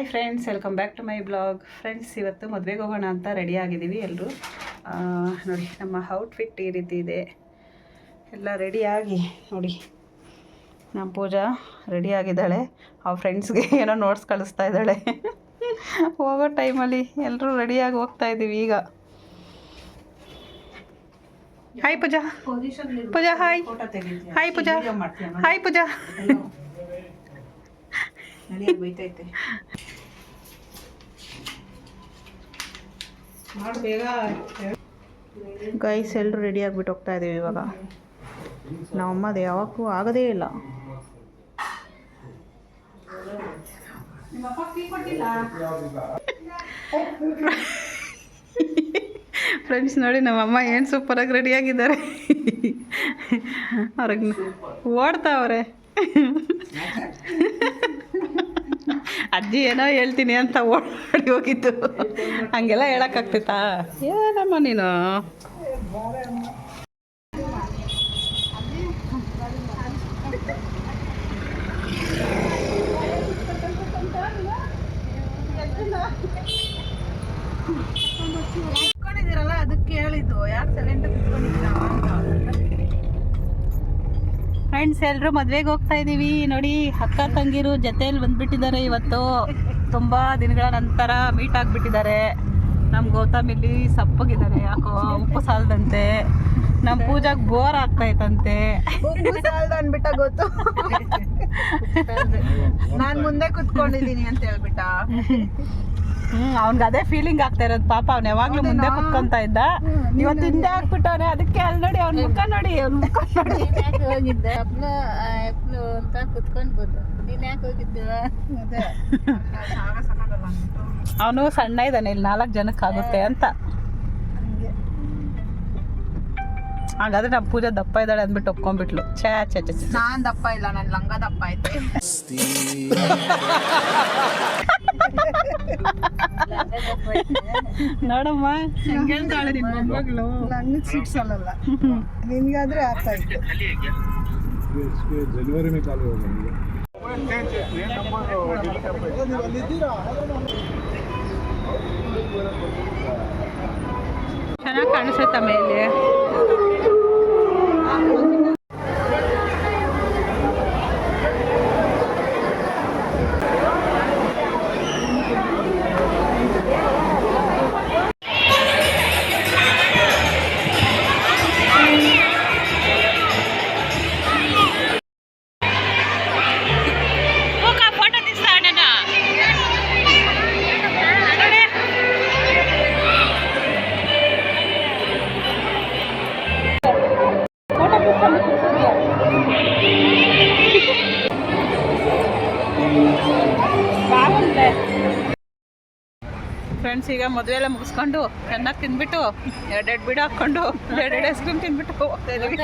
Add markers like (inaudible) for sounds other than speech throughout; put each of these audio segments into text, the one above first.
Hi friends welcome back to my blog friends ಇವತ್ತು ಮದುವೆಗೆ ಹೋಗೋಣ ಅಂತ ರೆಡಿ ಆಗಿದ್ದೀವಿ ಎಲ್ಲರೂ ನೋಡಿ, ನಮ್ಮ ಔಟ್ಫಿಟ್ ಈ ರೀತಿ ಇದೆ. ಎಲ್ಲ ರೆಡಿಯಾಗಿ ನೋಡಿ. ನಮ್ಮ ಪೂಜಾ ರೆಡಿ ಆಗಿದ್ದಾಳೆ. ಅವ್ರ ಫ್ರೆಂಡ್ಸ್ಗೆ ಏನೋ ನೋಟ್ಸ್ ಕಳಿಸ್ತಾ ಇದ್ದಾಳೆ. ಹೋಗೋ ಟೈಮಲ್ಲಿ ಎಲ್ಲರೂ ರೆಡಿಯಾಗಿ ಹೋಗ್ತಾ ಇದ್ದೀವಿ ಈಗ. Hi Pooja. Pooja hi hi Pooja. Hi Pooja. Guys ಎಲ್ಲರೂ ರೆಡಿ ಆಗಿಬಿಟ್ಟು ಹೋಗ್ತಾ ಇದ್ದೀವಿ ಇವಾಗ. ನಮ್ಮದು ಯಾವಾಗೂ ಆಗೋದೇ ಇಲ್ಲ. ಫ್ರೆಂಡ್ಸ್ ನೋಡಿ, ನಮ್ಮಮ್ಮ ಏನು ಸೂಪರಾಗಿ ರೆಡಿಯಾಗಿದ್ದಾರೆ ಅವ್ರಿಗೆ ಓಡ್ತಾವ್ರೆ. ಅಜ್ಜಿ ಏನೋ ಹೇಳ್ತೀನಿ ಅಂತ ಓಡಾಡಿ ಹೋಗಿದ್ದು. ಹಂಗೆಲ್ಲ ಹೇಳಕ್ಕಾಗ್ತೈತಾ ಏನಮ್ಮ ನೀನು. ಅದಕ್ಕೆ ಹೇಳಿದ್ದು. ಯಾಕೆ ಸೈಲೆಂಟ್ ಕುತ್ಕೊಂಡಿದ್ದೀರಾ ಫ್ರೆಂಡ್ಸ್ ಎಲ್ಲರೂ ಮದ್ವೆಗೆ ಹೋಗ್ತಾ ಇದ್ದೀವಿ ನೋಡಿ ಅಕ್ಕ ತಂಗಿರು ಜೊತೆಯಲ್ಲಿ ಬಂದ್ಬಿಟ್ಟಿದ್ದಾರೆ ಇವತ್ತು. ತುಂಬ ದಿನಗಳ ನಂತರ ಮೀಟ್ ಆಗಿಬಿಟ್ಟಿದ್ದಾರೆ. ನಮ್ಮ ಗೌತಮ್ ಇಲ್ಲಿ ಸಪ್ಪಗಿದ್ದಾರೆ. ಯಾಕೋ ಉಪ್ಪು ಸಾಲದಂತೆ. ನಮ್ಮ ಪೂಜಾಗ ಬೋರ್ ಆಗ್ತೈತಂತೆ ಅನ್ಬಿಟ್ಟ ಗೊತ್ತು. ನಾನ್ ಮುಂದೆ ಕುತ್ಕೊಂಡಿದ್ದೀನಿ ಅಂತ ಹೇಳ್ಬಿಟ್ಟ. ಹ್ಮ್ ಅವ್ನ್ಗೆ ಅದೇ ಫೀಲಿಂಗ್ ಆಗ್ತಾ ಇರೋದು. ಪಾಪ ಅವ್ನು ಯಾವಾಗ್ಲೂ ಮುಂದೆ ಕುತ್ಕೊಂತ ಇದ್ದ. ಇವತ್ತು ಹಿಂದೆ ಹಾಕ್ಬಿಟ್ಟವನೆ ಅದಕ್ಕೆ ಅಲ್ಲಿ ನೋಡಿ ಅವ್ನ ಮುಖ ನೋಡಿ ಅವ್ನ ಮುಖ ನೋಡಿ. ಹೋಗಿದ್ದೆ? ಅಪ್ಲು ಅಪ್ಲು ಅಂತ ಕುತ್ಕೊಂಡ್ಬೋದು ನೀನ್ ಯಾಕೆ ಹೋಗಿದ್ದೆ? ಅವನು ಸಣ್ಣ ಇದ್ದಾನೆ ಇಲ್ಲಿ ನಾಲ್ಕು ಜನಕ್ಕೆ ಆಗುತ್ತೆ ಅಂತ. ಹಾಗಾದ್ರೆ ನಮ್ಮ ಪೂಜಾ ದಪ್ಪ ಇದ್ದಾಳೆ ಅಂದ್ಬಿಟ್ಟು ಒಪ್ಕೊಂಡ್ಬಿಟ್ಲು. ಛೇ ಛೇ ಛೇ ಛೇ. ನಾನ್ ದಪ್ಪ ಇಲ್ಲ ನನ್ ಲಂಗ ದಪ್ಪ ಐತೆ. (laughs) (laughs) ನೋಡಮ್ಮ ಮಗಳು? ನನಗೆ ಸಿಕ್ಸಲ್ಲ ನಿನ್ಗಾದ್ರೆ ಅರ್ಥ ಆಯ್ತು ಜನವರಿ ಮೇ ಚಾಲು ಚೆನ್ನಾಗಿ ಕಾಣಿಸುತ್ತೆ ಮೇಲೆ ಈಗ ಮದುವೆ ಎಲ್ಲ ಮುಗಿಸ್ಕೊಂಡು ಚೆನ್ನಾಗಿ ತಿಂದ್ಬಿಟ್ಟು ಎರಡೆರಡು ಬಿಡ ಹಾಕೊಂಡು ಎರಡೆರಡು ಐಸ್ ಕ್ರೀಮ್ ತಿಂದ್ಬಿಟ್ಟು ಹೋಗ್ತಾ ಇದೀವಿ.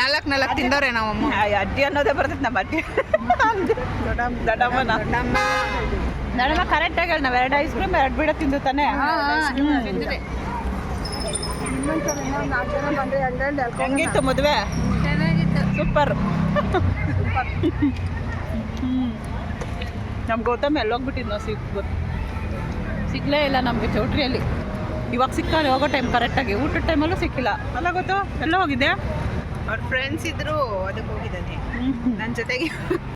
ನಾಲ್ಕ್ ನಾಲ್ಕ್ ತಿಂದವ್ರೆ ನಾವಮ್ಮ ಅಡ್ಡಿ ಅನ್ನೋದೇ ಬರ್ತೈತೆ ನಮ್ಮ ಅಡ್ಡಿ. ದೊಡ್ಡಮ್ಮನ. ದೊಡ್ಡಮ್ಮ. ಕರೆಕ್ಟಾಗಿ ಆಗಿ ನಾವು ಎರಡು ಐಸ್ ಕ್ರೀಮ್ ಎರಡು ಬಿಡ ತಿಂದು ತಾನೆ. ಹೆಂಗಿತ್ತು ಮದುವೆ? ಸೂಪರ್. ಸೂಪರ್. ನಮ್ಮ ಗೌತಮ್ ಎಲ್ಲೋಗ್ಬಿಟ್ಟಿದ್ನೋ ನಾವು ಸಿಗಲೇ ಸಿಗ್ಲೇ ಇಲ್ಲ ನಮಗೆ ಚೌಟ್ರಿಯಲ್ಲಿ. ಇವಾಗ ಸಿಕ್ತಾರೆ ಹೋಗೋ ಟೈಮ್ ಕರೆಕ್ಟಾಗಿ ಊಟದ ಟೈಮಲ್ಲೂ ಸಿಕ್ಕಿಲ್ಲ. ಅಲ್ಲ ಗೊತ್ತು? ಎಲ್ಲ ಹೋಗಿದ್ದೆ ಅವ್ರ ಫ್ರೆಂಡ್ಸ್ ಇದ್ರು ಅದಕ್ಕೆ ಹೋಗಿದ್ದಾನೆ. ನನ್ನ ಜೊತೆಗೆ.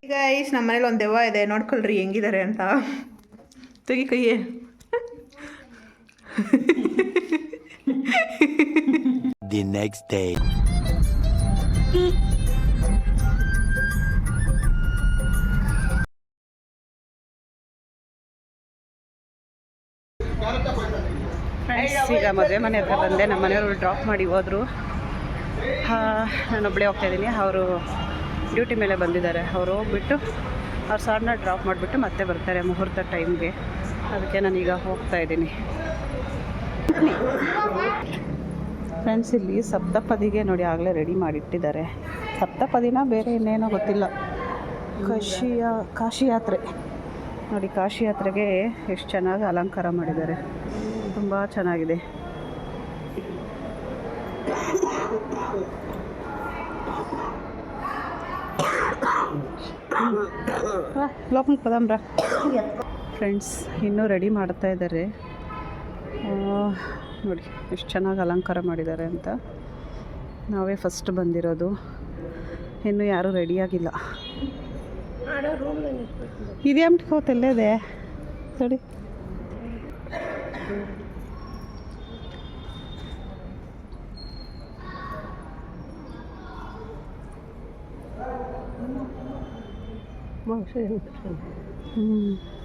ಈಗ ಈಸ್ ನಮ್ಮ ಮನೇಲಿ ಒಂದು ದೆವ್ವ ಇದೆ. ನೋಡ್ಕೊಳ್ರಿ ಹೆಂಗಿದ್ದಾರೆ ಅಂತ. ತೆಗಿ ಕೈಯೇ. The next day. ಈಗ ಮದುವೆ ಮನೆ ಹತ್ರ ಬಂದೆ. ನಮ್ಮ ಮನೆಯವರು ಡ್ರಾಪ್ ಮಾಡಿ ಹೋದರು. ಹೋಗ್ತಾ ಇದ್ದೀನಿ. ಅವರು ಡ್ಯೂಟಿ ಮೇಲೆ ಬಂದಿದ್ದಾರೆ. ಅವ್ರು ಹೋಗ್ಬಿಟ್ಟು, ಅವ್ರ ಸಾರನ್ನ ಡ್ರಾಪ್ ಮಾಡಿಬಿಟ್ಟು ಮತ್ತೆ ಬರ್ತಾರೆ ಮುಹೂರ್ತ ಟೈಮ್ಗೆ ಅದಕ್ಕೆ ನಾನೀಗ ಹೋಗ್ತಾ ಇದ್ದೀನಿ. ಫ್ರೆಂಡ್ಸ್ ಇಲ್ಲಿ ಸಪ್ತಪದಿಗೆ ನೋಡಿ ಆಗಲೇ ರೆಡಿ ಮಾಡಿಟ್ಟಿದ್ದಾರೆ. ಸಪ್ತಪದಿನ ಬೇರೆ ಇನ್ನೇನೋ ಗೊತ್ತಿಲ್ಲ. ಕಾಶಿಯ ಕಾಶಿ ಯಾತ್ರೆ. ನೋಡಿ, ಕಾಶಿ ಯಾತ್ರೆಗೆ ಎಷ್ಟು ಚೆನ್ನಾಗಿ ಅಲಂಕಾರ ಮಾಡಿದ್ದಾರೆ. ತುಂಬ ಚೆನ್ನಾಗಿದೆ. ಲೋಕನ್ ಪದಂಬ್ರ ಫ್ರೆಂಡ್ಸ್ ಇನ್ನೂ ರೆಡಿ ಮಾಡ್ತಾ ಇದ್ದಾರೆ ನೋಡಿ, ಎಷ್ಟು ಚೆನ್ನಾಗಿ ಅಲಂಕಾರ ಮಾಡಿದ್ದಾರೆ ಅಂತ. ನಾವೇ ಫಸ್ಟ್ ಬಂದಿರೋದು. ಇನ್ನೂ ಯಾರೂ ರೆಡಿಯಾಗಿಲ್ಲ ಇದೇ ಇದೆ ಸರಿ ಹ್ಞೂ ಎರಡಮ್ಮ ನೋಡಿ ಇಲ್ಲಿ ಮೊದಲನೇ ಹಬ್ಬ ಬಂತು ಇದ, ಯಾರು? ಇನ್ನ ವಾಸನೆ ಇಲ್ಲ. ನನ್ನ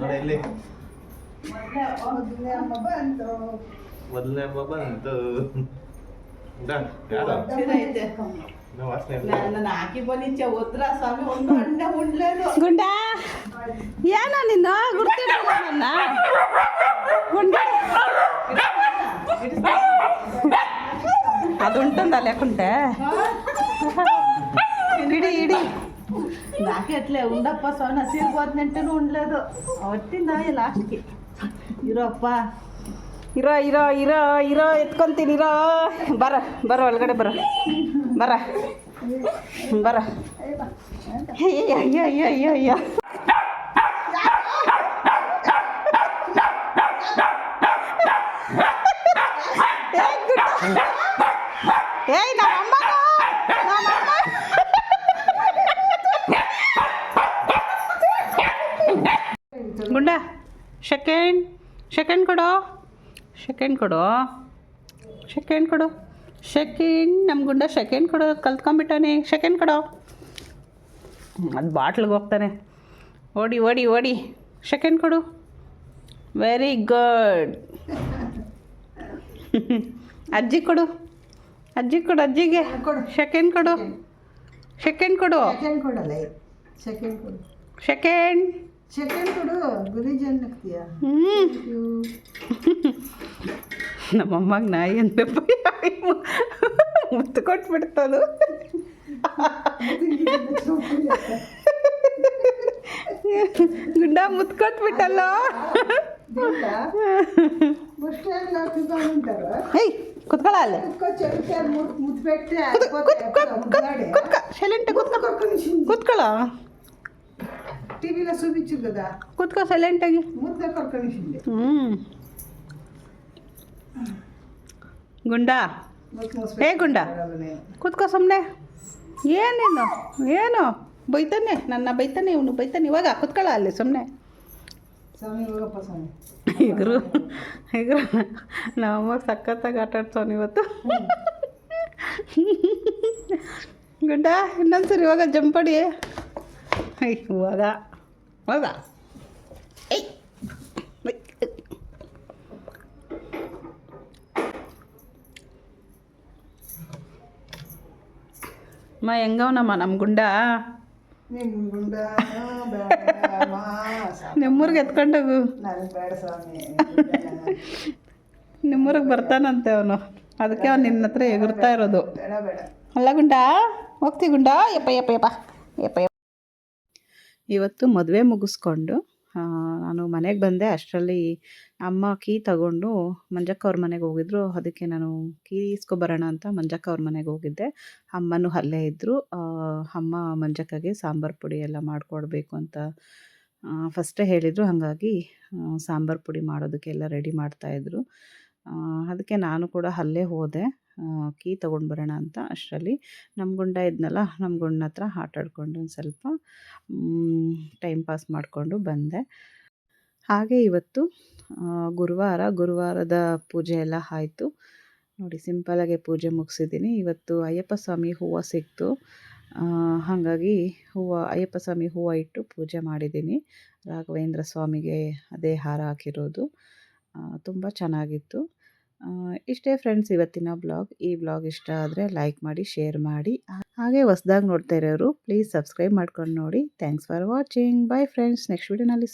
ಹಾಕಿ ಇಲ್ಲಿ. ಮೊದಲನೇ ಸ್ವಾಮಿ ಒಂದು ಅಣ್ಣ ಉಂಡ್ಲೇನು ಗುಂಡ? ಏನೋ ನಿನ್ನ ಗುರ್ತಿರಲ್ಲ ನನ್ನ. ಗುಂಡ? ಅದು ಉಂಟಂದಲ್ಲ ಯಾಕುಂಟೆ ಇಡಿ ಇಡಿ. ನಾಕೆಟ್ಲೆ ಉಂಡಪ್ಪ ಸ್ವಾಮಿ ಹಸಿರು ಹೋದ್ನೆಂಟನು ಉಂಡ್ಲೇದು ಒಟ್ಟಿಂದ ಲಾಸ್ಟ್ಗೆ ಇರೋಪ್ಪ ಇರೋ ಇರೋ ಇರೋ ಇರೋ ಎತ್ಕೊಂತೀನಿ ಇರೋ ಬರ ಬರ ಒಳಗಡೆ ಬರ ಬರ ಬರ ಅಯ್ಯ ಅಯ್ಯ ಅಯ್ಯ ಅಯ್ಯ ಸೆಕೆಂಡ್ ಸೆಕೆಂಡ್ ಕೊಡು ಸೆಕೆಂಡ್ ಕೊಡು ಸೆಕೆಂಡ್ ಕೊಡು ಸೆಕೆಂಡ್ ನಮ್ಮ ಗುಂಡ ಸೆಕೆಂಡ್ ಕೊಡು ಕಲ್ತ್ಕೊಂಬಿಟ್ಟಾನೆ ಸೆಕೆಂಡ್ ಕೊಡು. ಅದು ಬಾಟ್ಲಿಗೆ ಹೋಗ್ತಾನೆ. ಓಡಿ ಓಡಿ ಓಡಿ ಸೆಕೆಂಡ್ ಕೊಡು. ವೆರಿ ಗುಡ್ (laughs) ಅಜ್ಜಿ ಕೊಡು ಅಜ್ಜಿ ಕೊಡು ಅಜ್ಜಿಗೆ. ಕೊಡು. ಸೆಕೆಂಡ್ ಕೊಡು ಸೆಕೆಂಡ್ ಕೊಡು. ಸೆಕೆಂಡ್ ಕೊಡಲ್ಲ ಸೆಕೆಂಡ್ ಕೊಡು. ಸೆಕೆಂಡ್ ಸೆಕೆಂಡ್ ಕೊಡು ಗುರಿಜನ್ ಹಾಕ್ತೀಯ? ನಮ್ಮ ನಮ್ಮಮ್ಮಗೆ ನಾಯಿ ಅಂತ ಮುತ್ತು ಕೊಟ್ಬಿಡ್ತದು ಗುಂಡ ಮುತ್ತು ಕೊಟ್ಬಿಟ್ಟಲ್ಲ? ಹೇಯ್ ಕುತ್ಕೊಳ ಅಲ್ಲೇ. ಕುತ್ಕ ಸೈಲೆಂಟ್ ಕುತ್ಕ ಕುತ್ಕೊಳ. ಟಿವಿಲ ಸುಬಿಚ್ಚಿರ್ కదా ಕುತ್ಕೋ ಸೈಲೆಂಟ್ ಆಗಿ. ಕರ್ಕೊಂಡು ಕರ್ಕೊಂಡಿದ್ದೆ ಹ್ಮ್. ಗುಂಡಾ? ಏ ಗುಂಡಾ? ಕುತ್ಕೋ ಸುಮ್ಮನೆ ಏನೇನು? ಏನು? ಬೈತಾನೆ ನನ್ನ ಬೈತಾನೆ ಇವನು ಬೈತಾನೆ. ಇವಾಗ ಕುತ್ಕೊಳ ಅಲ್ಲಿ ಸುಮ್ಮನೆ ಇಗರು ಇಗರು ನಮ್ಮ ಸಖತ್ತಾಗಿ ಆಟ ಆಡ್ಸೋನು ಇವತ್ತು. ಗುಂಡಾ ಇನ್ನೊಂದ್ಸರಿ ಇವಾಗ ಜಂಪಡಿ ಇವಾಗ ಇವಾಗ ಐ ಐ. ಅಮ್ಮ ಹೆಂಗವನಮ್ಮ ನಮ್ಮ ಗುಂಡ ನಿಮ್ಮ ಗುಂಡ ಬೇಡ ಸ್ವಾಮಿ ನಿಮ್ಮೂರಿಗೆ ಎತ್ಕೊಂಡೋಗು ನನಗೆ ಬೇಡ ಸ್ವಾಮಿ ನಿಮ್ಮೂರಿಗೆ ಬರ್ತಾನಂತೆ ಅವನು ಅದಕ್ಕೆ ಅವ್ನು ನಿನ್ನ ಹತ್ರ ಎಗುರ್ತಾ ಇರೋದು ಬೇಡ ಬೇಡ ಅಲ್ಲ ಗುಂಡ ಹೋಗ್ತಿ ಗುಂಡ ಯಪ್ಪ ಯಪ್ಪ ಯಪ್ಪ ಯಪ್ಪ ಯಪ್ಪ ಇವತ್ತು ಮದುವೆ ಮುಗಿಸ್ಕೊಂಡು ನಾನು ಮನೆಗೆ ಬಂದೆ. ಅಷ್ಟರಲ್ಲಿ ಅಮ್ಮ ಕೀ ತಗೊಂಡು ಮಂಜಕ್ಕ ಅವ್ರ ಮನೆಗೆ ಹೋಗಿದ್ರು. ಅದಕ್ಕೆ ನಾನು ಕೀ ಇಸ್ಕೊಬರೋಣ ಅಂತ ಮಂಜಕ್ಕ ಅವ್ರ ಮನೆಗೆ ಹೋಗಿದ್ದೆ. ಅಮ್ಮನೂ ಅಲ್ಲೇ ಇದ್ದರು ಅಮ್ಮ ಮಂಜಕ್ಕಗೆ ಸಾಂಬಾರು ಪುಡಿ ಎಲ್ಲ ಮಾಡಿಕೊಡ್ಬೇಕು ಅಂತ ಫಸ್ಟೇ ಹೇಳಿದರು. ಹಾಗಾಗಿ ಸಾಂಬಾರು ಪುಡಿ ಮಾಡೋದಕ್ಕೆಲ್ಲ ರೆಡಿ ಮಾಡ್ತಾಯಿದ್ರು ಅದಕ್ಕೆ ನಾನು ಕೂಡ ಅಲ್ಲೇ ಹೋದೆ. ಕೀ ತೊಗೊಂಡು ಬರೋಣ ಅಂತ ಅಷ್ಟರಲ್ಲಿ ನಮ್ಮ ಗುಂಡ ಇದ್ನಲ್ಲ, ನಮ್ಮ ಗುಂಡನ ಹತ್ರ ಆಟಾಡ್ಕೊಂಡು ಒಂದು ಸ್ವಲ್ಪ ಟೈಮ್ ಪಾಸ್ ಮಾಡಿಕೊಂಡು ಬಂದೆ. ಹಾಗೆ ಇವತ್ತು ಗುರುವಾರ, ಗುರುವಾರದ ಪೂಜೆ ಎಲ್ಲ ಆಯಿತು. ನೋಡಿ ಸಿಂಪಲಾಗೆ ಪೂಜೆ ಮುಗಿಸಿದ್ದೀನಿ ಇವತ್ತು ಅಯ್ಯಪ್ಪ ಸ್ವಾಮಿ ಹೂವು ಸಿಕ್ತು. ಹಾಗಾಗಿ ಹೂವು, ಅಯ್ಯಪ್ಪ ಸ್ವಾಮಿ ಹೂವು ಇಟ್ಟು ಪೂಜೆ ಮಾಡಿದ್ದೀನಿ ರಾಘವೇಂದ್ರ ಸ್ವಾಮಿಗೆ ಅದೇ ಹಾರ ಹಾಕಿರೋದು. ತುಂಬ ಚೆನ್ನಾಗಿತ್ತು. ಇಷ್ಟೇ ಫ್ರೆಂಡ್ಸ್ ಇವತ್ತಿನ ಬ್ಲಾಗ್ ಈ ಬ್ಲಾಗ್ ಇಷ್ಟ ಆದರೆ ಲೈಕ್ ಮಾಡಿ ಶೇರ್ ಮಾಡಿ. ಹಾಗೆ ಹೊಸ್ದಾಗಿ ನೋಡ್ತಾ ಇರೋರು ಪ್ಲೀಸ್ ಸಬ್ಸ್ಕ್ರೈಬ್ ಮಾಡ್ಕೊಂಡು ನೋಡಿ. Thanks for watching bye friends next ವೀಡಿಯೋನಲ್ಲಿ